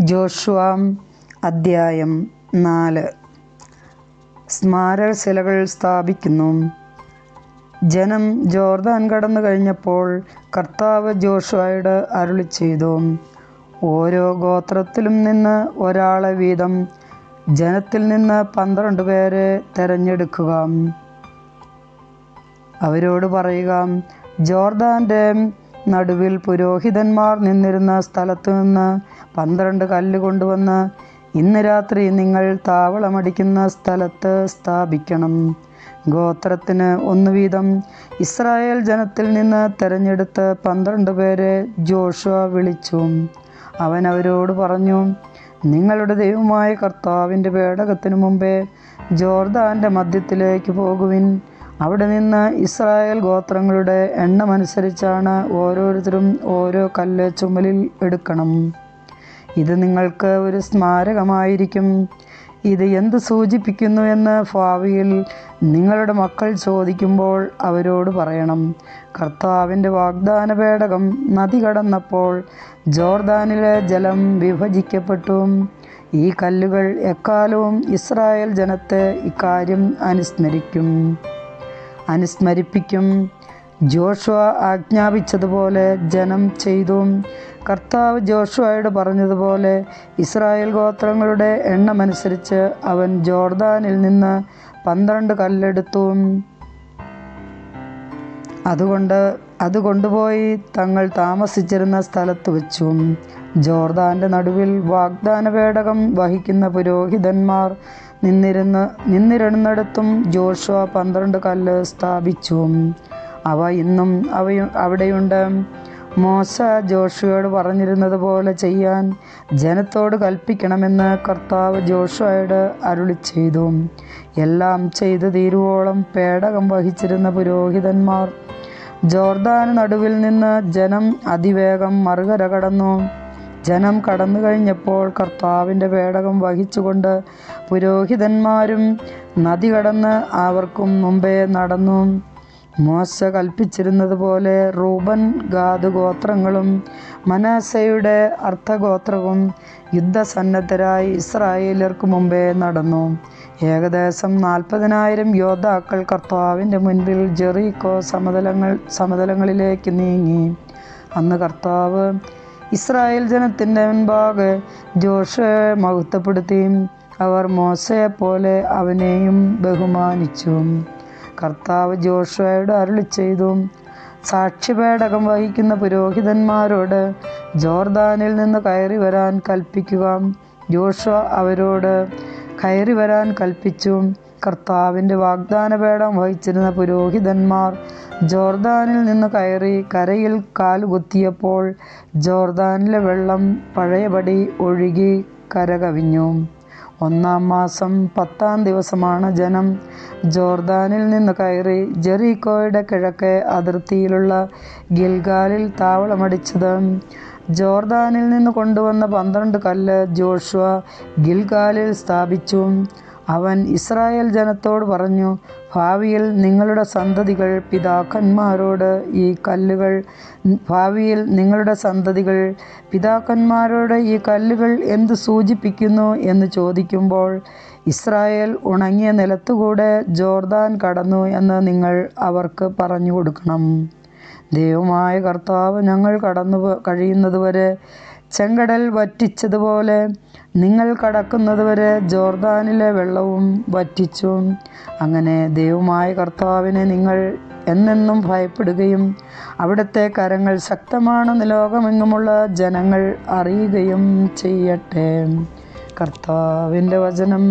Joshua അദ്ധ്യായം നാല്. സ്മാരകശിലകൾ സ്ഥാപിക്കുന്നു. ജനം ജോർദാൻ കടന്നു കഴിഞ്ഞപ്പോൾ കർത്താവ് ജോഷുവയുടെ അരുളി ചെയ്തു ഓരോ ഗോത്രത്തിലും നിന്ന് ഒരാളെ വീതം ജനത്തിൽ നിന്ന് പന്ത്രണ്ട് പേരെ തിരഞ്ഞെടുക്കുക. അവരോട് പറയുക ജോർദാന്റെ നടുവിൽ പുരോഹിതന്മാർ നിന്നിരുന്ന സ്ഥലത്തു നിന്ന് പന്ത്രണ്ട് കല്ല് കൊണ്ടുവന്ന് ഇന്ന് രാത്രി നിങ്ങൾ താവളമടിക്കുന്ന സ്ഥലത്ത് സ്ഥാപിക്കണം. ഗോത്രത്തിന് ഒന്ന് വീതം. ഇസ്രായേൽ ജനത്തിൽ നിന്ന് തെരഞ്ഞെടുത്ത് പന്ത്രണ്ട് പേരെ ജോഷുവ വിളിച്ചു. അവൻ അവരോട് പറഞ്ഞു നിങ്ങളുടെ ദൈവമായ കർത്താവിന്റെ പേടകത്തിനു മുമ്പേ ജോർദാന്റെ മധ്യത്തിലേക്ക് പോകുവിൻ. അവിടെ നിന്ന് ഇസ്രായേൽ ഗോത്രങ്ങളുടെ എണ്ണമനുസരിച്ചാണ് ഓരോരുത്തരും ഓരോ കല്ല് ചുമലിൽ എടുക്കണം. ഇത് നിങ്ങൾക്ക് ഒരു സ്മാരകമായിരിക്കും. ഇത് എന്ത് സൂചിപ്പിക്കുന്നു എന്ന് ഭാവിയിൽ നിങ്ങളുടെ മക്കൾ ചോദിക്കുമ്പോൾ അവരോട് പറയണം. കർത്താവിന്റെ വാഗ്ദാന പേടകം നദി കടന്നപ്പോൾ ജോർദാനിലെ ജലം വിഭജിക്കപ്പെട്ടു. ഈ കല്ലുകൾ എക്കാലവും ഇസ്രായേൽ ജനത്തെ ഇക്കാര്യം അനുസ്മരിക്കും. അനുസ്മരിപ്പിക്കും. ജോഷുവ ആജ്ഞാപിച്ചതുപോലെ ജനം ചെയ്തു. കർത്താവ് ജോഷുവയോട് പറഞ്ഞതുപോലെ ഇസ്രായേൽ ഗോത്രങ്ങളുടെ എണ്ണമനുസരിച്ച് അവൻ ജോർദാനിൽ നിന്ന് പന്ത്രണ്ട് കല്ലെടുത്തു. അതുകൊണ്ട് അത് കൊണ്ടുപോയി തങ്ങൾ താമസിച്ചിരുന്ന സ്ഥലത്ത് വെച്ചു. ജോർദാന്റെ നടുവിൽ വാഗ്ദാന പേടകം വഹിക്കുന്ന പുരോഹിതന്മാർ നിന്നിരുന്ന് നിന്നിരുന്നിടത്തും ജോഷുവ പന്ത്രണ്ട് കല്ല് സ്ഥാപിച്ചു. അവ ഇന്നും അവ അവിടെയുണ്ട്. മോശ ജോഷുവയോട് പറഞ്ഞിരുന്നത് പോലെ ചെയ്യാൻ ജനത്തോട് കൽപ്പിക്കണമെന്ന് കർത്താവ് ജോഷുവയോട് അരുളി ചെയ്തു. എല്ലാം ചെയ്തു തീരുവോളം പേടകം വഹിച്ചിരുന്ന പുരോഹിതന്മാർ ജോർദാൻ നടുവിൽ നിന്ന് ജനം അതിവേഗം മറുകര കടന്നു. ജനം കടന്നു കഴിഞ്ഞപ്പോൾ കർത്താവിന്റെ പേടകം വഹിച്ചുകൊണ്ട് പുരോഹിതന്മാരും നദി കടന്ന് അവർക്കും മുമ്പേ നടന്നു. മോശ കൽപ്പിച്ചിരുന്നത് പോലെ റൂബൻ ഗാദ് ഗോത്രങ്ങളും മനാസയുടെ അർത്ഥഗോത്രവും യുദ്ധസന്നദ്ധരായി ഇസ്രായേലർക്ക് മുമ്പേ നടന്നു. ഏകദേശം നാൽപ്പതിനായിരം യോദ്ധാക്കൾ കർത്താവിന്റെ മുൻപിൽ ജെറീക്കോ സമതലങ്ങൾ സമതലങ്ങളിലേക്ക് നീങ്ങി. അന്ന് കർത്താവ് ഇസ്രായേൽ ജനത്തിന്റെ മുൻപാകെ ജോഷയെ മഹത്വപ്പെടുത്തി അവർ മോശയെ പോലെ അവനെയും ബഹുമാനിച്ചു. കർത്താവ് ജോഷയുടെ അരുളി ചെയ്തു സാക്ഷിപേടകം വഹിക്കുന്ന പുരോഹിതന്മാരോട് ജോർദാനിൽ നിന്ന് കയറി വരാൻ കൽപ്പിക്കുക. ജോഷ അവരോട് കയറി വരാൻ കൽപ്പിച്ചു കർത്താവിന്റെ വാഗ്ദാന പേടം വഹിച്ചിരുന്ന പുരോഹിതന്മാർ ജോർദാനിൽ നിന്ന് കയറി കരയിൽ കാലുകുത്തിയപ്പോൾ ജോർദാനിലെ വെള്ളം പഴയപടി ഒഴുകി കരകവിഞ്ഞു. ഒന്നാം മാസം പത്താം ദിവസമാണ് ജനം ജോർദാനിൽ നിന്ന് കയറി ജെറീക്കോയുടെ കിഴക്കേ അതിർത്തിയിലുള്ള ഗിൽഗാലിൽ താവളമടിച്ചത്. ജോർദാനിൽ നിന്ന് കൊണ്ടുവന്ന പന്ത്രണ്ട് കല്ല് ജോഷുവ ഗിൽഗാലിൽ സ്ഥാപിച്ചു. അവൻ ഇസ്രായേൽ ജനത്തോട് പറഞ്ഞു ഭാവിയിൽ നിങ്ങളുടെ സന്തതികൾ പിതാക്കന്മാരോട് ഈ കല്ലുകൾ ഭാവിയിൽ നിങ്ങളുടെ സന്തതികൾ പിതാക്കന്മാരോട് ഈ കല്ലുകൾ എന്ത് സൂചിപ്പിക്കുന്നു? എന്ന് ചോദിക്കുമ്പോൾ ഇസ്രായേൽ ഉണങ്ങിയ നിലത്തുകൂടെ ജോർദാൻ കടന്നു എന്ന് നിങ്ങൾ അവർക്ക് പറഞ്ഞു കൊടുക്കണം. ദൈവമായ കർത്താവ് ഞങ്ങൾ കടന്നു കഴിയുന്നതുവരെ ചെങ്കടൽ വറ്റിച്ചതുപോലെ നിങ്ങൾ കടക്കുന്നതുവരെ ജോർദാനിലെ വെള്ളവും വറ്റിച്ചു. അങ്ങനെ ദൈവമായ കർത്താവിനെ നിങ്ങൾ എന്നെന്നും ഭയപ്പെടുകയും അവിടുത്തെ കരങ്ങൾ ശക്തമാണെന്ന് ലോകമെങ്ങുമുള്ള ജനങ്ങൾ അറിയുകയും ചെയ്യട്ടെ. കർത്താവിന്റെ വചനം